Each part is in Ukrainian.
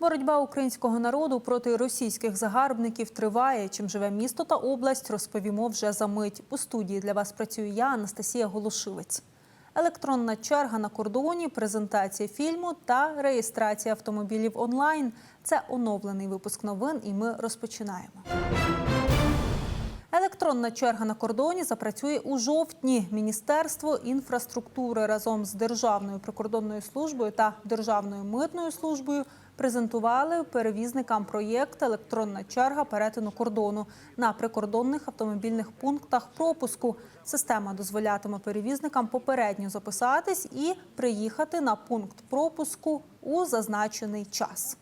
Боротьба українського народу проти російських загарбників триває. Чим живе місто та область, розповімо вже за мить. У студії для вас працюю я, Анастасія Голошивець. Електронна черга на кордоні, презентація фільму та реєстрація автомобілів онлайн. Це оновлений випуск новин, і ми розпочинаємо. Електронна черга на кордоні запрацює у жовтні. Міністерство інфраструктури разом з Державною прикордонною службою та Державною митною службою презентували перевізникам проєкт Електронна черга перетину кордону на прикордонних автомобільних пунктах пропуску. Система дозволятиме перевізникам попередньо записатись і приїхати на пункт пропуску у зазначений час.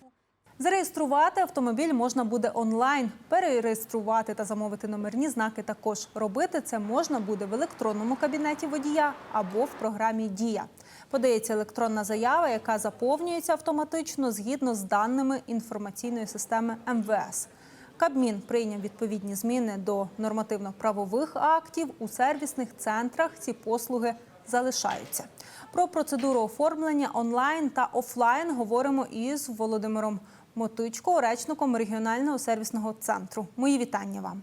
Зареєструвати автомобіль можна буде онлайн, перереєструвати та замовити номерні знаки також. Робити це можна буде в електронному кабінеті водія або в програмі Дія. Подається електронна заява, яка заповнюється автоматично згідно з даними інформаційної системи МВС. Кабмін прийняв відповідні зміни до нормативно-правових актів. У сервісних центрах ці послуги залишаються. Про процедуру оформлення онлайн та офлайн говоримо із Володимиром Мотичко, речником регіонального сервісного центру. Мої вітання вам.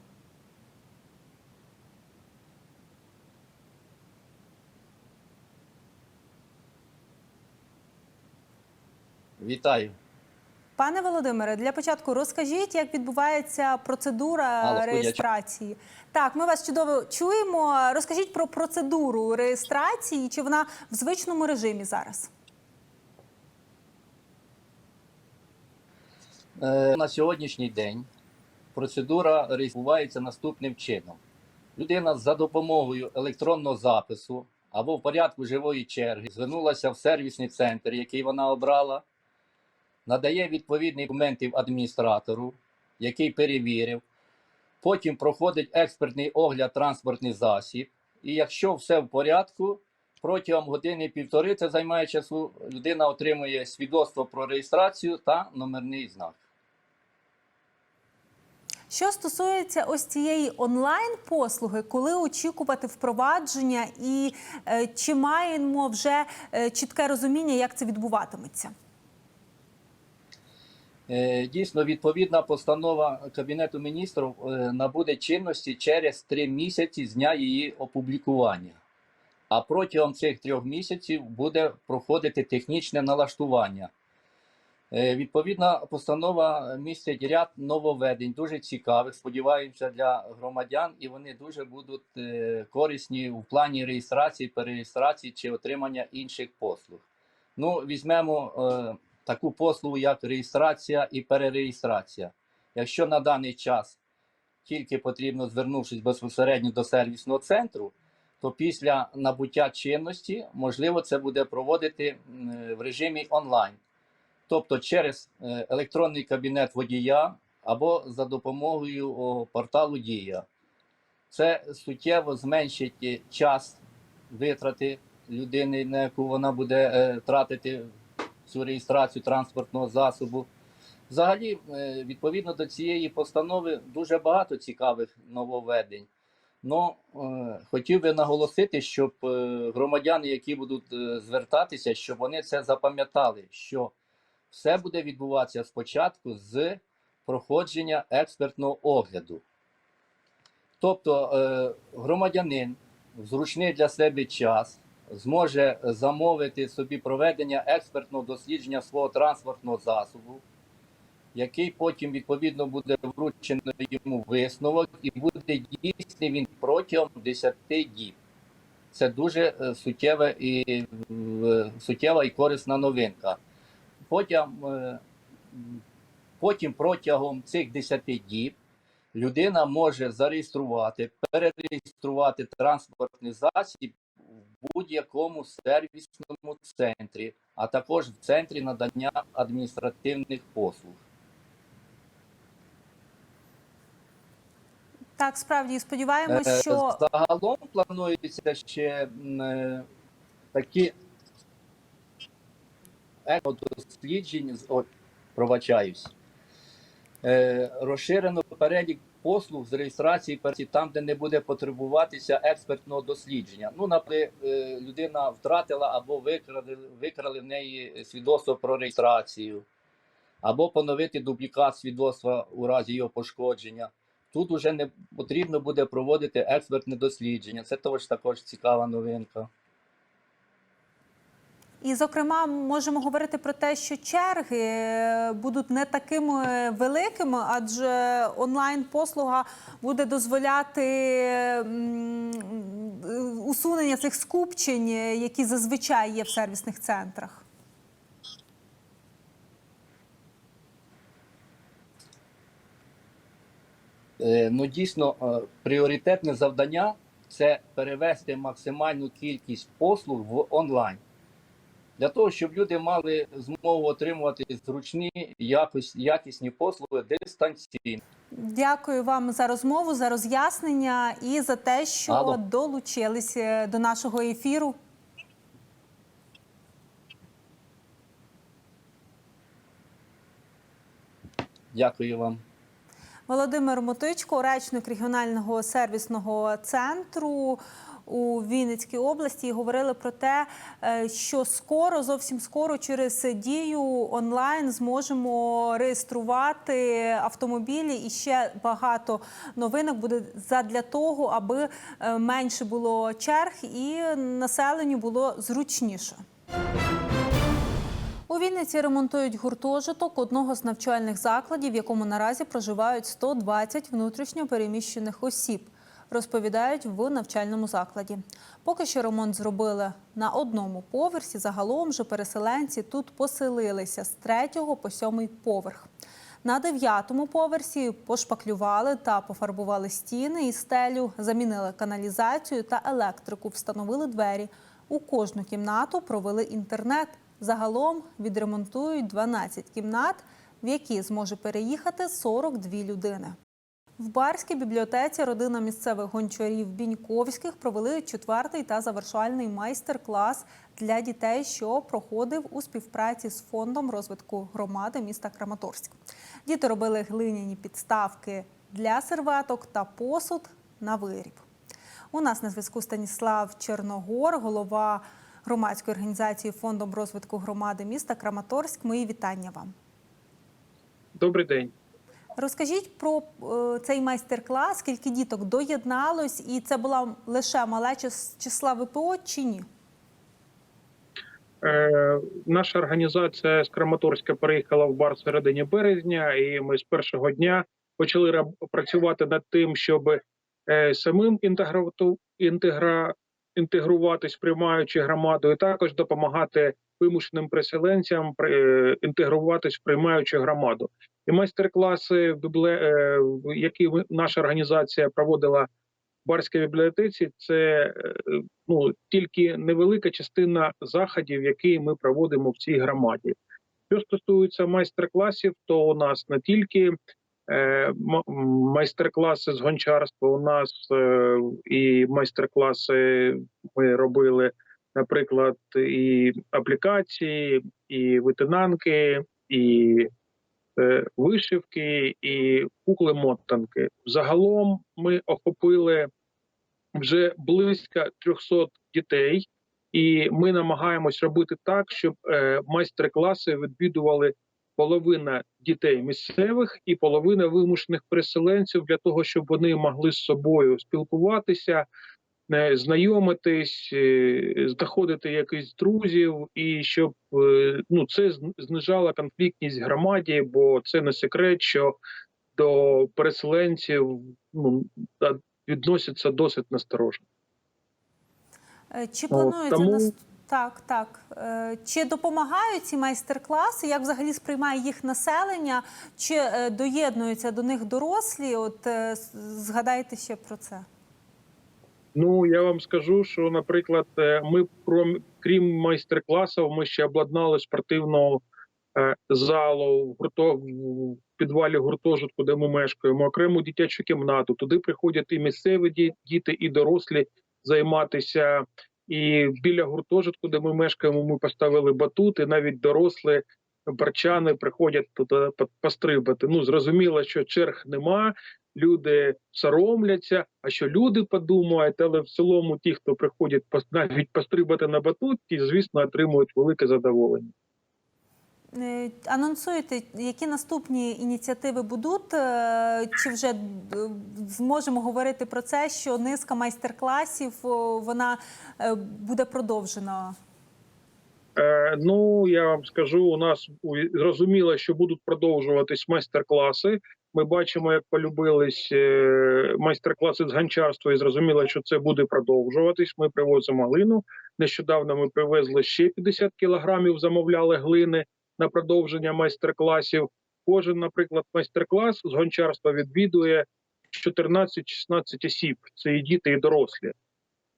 Вітаю. Пане Володимире, для початку розкажіть, як відбувається процедура студія. реєстрації. Так, ми вас чудово чуємо. Розкажіть про процедуру реєстрації, чи вона в звичному режимі зараз? На сьогоднішній день процедура реєструється наступним чином. Людина за допомогою електронного запису або в порядку живої черги звернулася в сервісний центр, який вона обрала, надає відповідні документи адміністратору, який перевірив. Потім проходить експертний огляд транспортний засіб. І якщо все в порядку, протягом години-півтори це займає часу, людина отримує свідоцтво про реєстрацію та номерний знак. Що стосується ось цієї онлайн послуги, коли очікувати впровадження, і е, чи маємо вже е, чітке розуміння, як це відбуватиметься? Е, Дійсно, відповідна постанова Кабінету міністрів е, набуде чинності через три місяці з дня її опублікування. А протягом цих трьох місяців буде проходити технічне налаштування. Е, Відповідна постанова містить ряд нововведень, дуже цікавих, сподіваємося, для громадян, і вони дуже будуть е, корисні в плані реєстрації, перереєстрації чи отримання інших послуг. Ну, візьмемо е, таку послугу, як реєстрація і перереєстрація. Якщо на даний час тільки потрібно, звернувшись безпосередньо до сервісного центру, то після набуття чинності можливо це буде проводити е, в режимі онлайн, тобто через е, електронний кабінет водія або за допомогою порталу Дія. Це суттєво зменшить е, час витрати людини, на яку вона буде е, тратити цю реєстрацію транспортного засобу. Взагалі, відповідно до цієї постанови, дуже багато цікавих нововведень. Ну, хотів би наголосити, щоб громадяни, які будуть звертатися, щоб вони це запам'ятали, що все буде відбуватися спочатку з проходження експертного огляду. Тобто, е, громадянин в зручний для себе час зможе замовити собі проведення експертного дослідження свого транспортного засобу, який потім відповідно буде вручено йому висновок, і буде дійсний він протягом 10 діб. Це дуже е, суттєва і, суттєва і корисна новинка. Потім, е, потім протягом цих 10 діб людина може зареєструвати, перереєструвати транспортний засіб в будь-якому сервісному центрі, а також в центрі надання адміністративних послуг. Так, справді сподіваємось, Е, що Загалом планується ще е, такі екодосліджень, з- пробачаюсь. Е, Розширено перелік послуг з реєстрації там, де не буде потребуватися експертного дослідження. Ну, наприклад, е, людина втратила або викрали, викрали в неї свідоцтво про реєстрацію, або поновити дублікат свідоцтва у разі його пошкодження. Тут уже не потрібно буде проводити експертне дослідження. Це також також цікава новинка. І, зокрема, можемо говорити про те, що черги е, будуть не такими великими, адже онлайн-послуга буде дозволяти усунення цих скупчень, е, які зазвичай є в сервісних центрах. Е, Ну, дійсно, е, пріоритетне завдання це перевести максимальну кількість послуг в онлайн. Для того, щоб люди мали змогу отримувати зручні, якісні послуги дистанційно. Дякую вам за розмову, за роз'яснення і за те, що Алло. долучились до нашого ефіру. Дякую вам. Володимир Мотичко, речник регіонального сервісного центру у Вінницькій області, говорили про те, е, що скоро, зовсім скоро, через дію онлайн зможемо реєструвати автомобілі. І ще багато новинок буде задля того, аби е, менше було черг і населенню було зручніше. У Вінниці ремонтують гуртожиток одного з навчальних закладів, в якому наразі проживають 120 внутрішньо переміщених осіб. Розповідають в навчальному закладі. Поки що ремонт зробили на одному поверсі. Загалом же переселенці тут поселилися з третього по сьомий поверх. На дев'ятому поверсі пошпаклювали та пофарбували стіни і стелю, замінили каналізацію та електрику, встановили двері. У кожну кімнату провели інтернет. Загалом відремонтують 12 кімнат, в які зможе переїхати 42 людини. В Барській бібліотеці родина місцевих гончарів Біньковських провели четвертий та завершальний майстер-клас для дітей, що проходив у співпраці з фондом розвитку громади міста Краматорськ. Діти робили глиняні підставки для серветок та посуд на виріб. У нас на зв'язку Станіслав Черногор, голова громадської організації фондом розвитку громади міста Краматорськ. Мої вітання вам. Добрий день. Розкажіть про е, цей майстер-клас, скільки діток доєдналось, і це була лише малеча з числа ВПО чи ні? Е, наша організація з Краматорська переїхала в бар середині березня, і ми з першого дня почали працювати над тим, щоб е, самим інтегра, інтегруватись, приймаючи громаду, і також допомагати вимушеним переселенцям е, інтегруватись, в приймаючи громаду. І майстер-класи, е, які наша організація проводила в барській бібліотеці, це е, ну тільки невелика частина заходів, які ми проводимо в цій громаді. Що стосується майстер-класів, то у нас не тільки майстер-класи з гончарства, у нас і майстер-класи ми робили, наприклад, і аплікації, і витинанки, і е, вишивки, і кукли-мотанки. Загалом ми охопили вже близько 300 дітей, і ми намагаємось робити так, щоб е, майстер-класи відвідували половина дітей місцевих і половина вимушених переселенців для того, щоб вони могли з собою спілкуватися, знайомитись, е, знаходити якихось друзів, і щоб е, ну це зн- знижало конфліктність в громаді, бо це не секрет, що до переселенців ну відносяться досить насторожно. Е, Чи планується тому- нас... так, так. Е, Чи допомагають ці майстер-класи? Як взагалі сприймає їх населення? Чи е, доєднуються до них дорослі? От е, згадайте ще про це. Ну я вам скажу, що, наприклад, е, ми крім, майстер-класів, ми ще обладнали спортивну е, залу в гурто в підвалі гуртожитку, де ми мешкаємо, окрему дитячу кімнату. Туди приходять і місцеві діти, і дорослі займатися. І біля гуртожитку, де ми мешкаємо, ми поставили батут, і навіть дорослі барчани приходять туди по- пострибати. Ну зрозуміло, що черг нема. Люди соромляться. А що люди подумають, але в цілому ті, хто приходять навіть пострибати на батут, ті, звісно, отримують велике задоволення. Е, Анонсуєте, які наступні ініціативи будуть? Е, Чи вже е, зможемо говорити про це, що низка майстер-класів вона е, буде продовжена? Е, ну я вам скажу, у нас зрозуміло, що будуть продовжуватись майстер-класи. Ми бачимо, як полюбились е, майстер-класи з гончарства, і зрозуміло, що це буде продовжуватись. Ми привозимо глину. Нещодавно ми привезли ще 50 кілограмів, замовляли глини на продовження майстер-класів. Кожен, наприклад, майстер-клас з гончарства відвідує 14-16 осіб. Це і діти, і дорослі.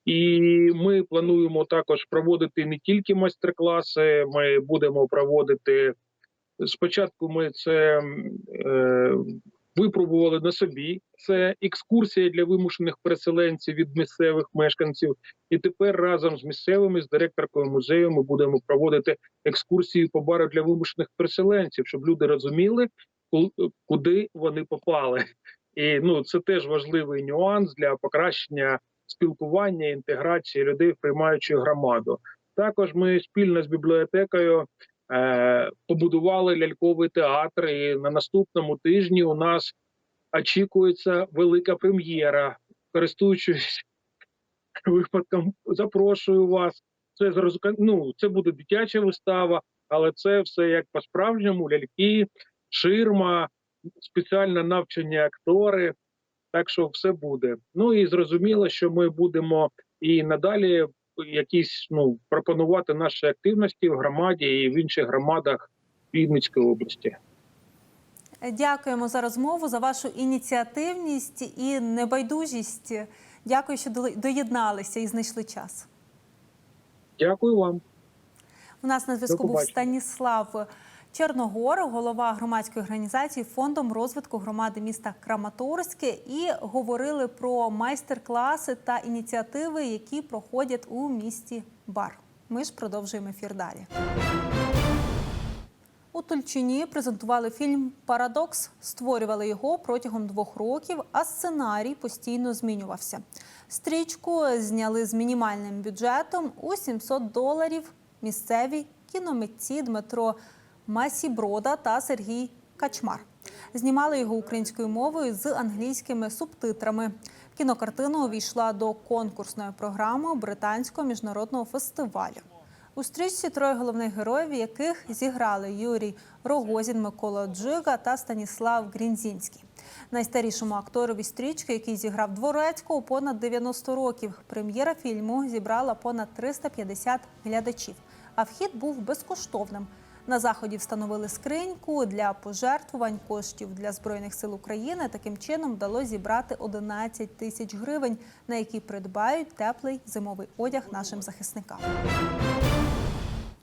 І ми плануємо також проводити не тільки майстер-класи, ми будемо проводити. Спочатку ми це е, випробували на собі. Це екскурсія для вимушених переселенців від місцевих мешканців. І тепер разом з місцевими, з директоркою музею, ми будемо проводити екскурсії по бару для вимушених переселенців, щоб люди розуміли, ку- куди вони попали. І ну це теж важливий нюанс для покращення спілкування, інтеграції людей в приймаючу громаду. Також ми спільно з бібліотекою е, побудували ляльковий театр. І на наступному тижні у нас очікується велика прем'єра. Користуючись випадком, запрошую вас. Це ну, це буде дитяча вистава, але це все як по-справжньому: ляльки, ширма, спеціально навчені актори. Так що все буде. Ну і зрозуміло, що ми будемо і надалі якісь ну пропонувати наші активності в громаді і в інших громадах Вінницької області. Дякуємо за розмову, за вашу ініціативність і небайдужість. Дякую, що доєдналися і знайшли час. Дякую вам. У нас на зв'язку був. Станіслав Черногор, голова громадської організації Фондом розвитку громади міста Краматорське, і говорили про майстер-класи та ініціативи, які проходять у місті Бар. Ми ж продовжуємо ефір далі. У Тульчині презентували фільм Парадокс. Створювали його протягом двох років, а сценарій постійно змінювався. Стрічку зняли з мінімальним бюджетом у 700 доларів місцеві кіномитці Дмитро Масіброда та Сергій Качмар. Знімали його українською мовою з англійськими субтитрами. Кінокартина увійшла до конкурсної програми британського міжнародного фестивалю. У стрічці троє головних героїв, яких зіграли Юрій Рогозін, Микола Джига та Станіслав Грінзінський. Найстарішому акторові стрічки, який зіграв дворецького понад 90 років. Прем'єра фільму зібрала понад 350 глядачів, а вхід був безкоштовним. На заході встановили скриньку для пожертвувань коштів для збройних сил України. Таким чином вдалося зібрати 11 тисяч гривень, на які придбають теплий зимовий одяг нашим захисникам.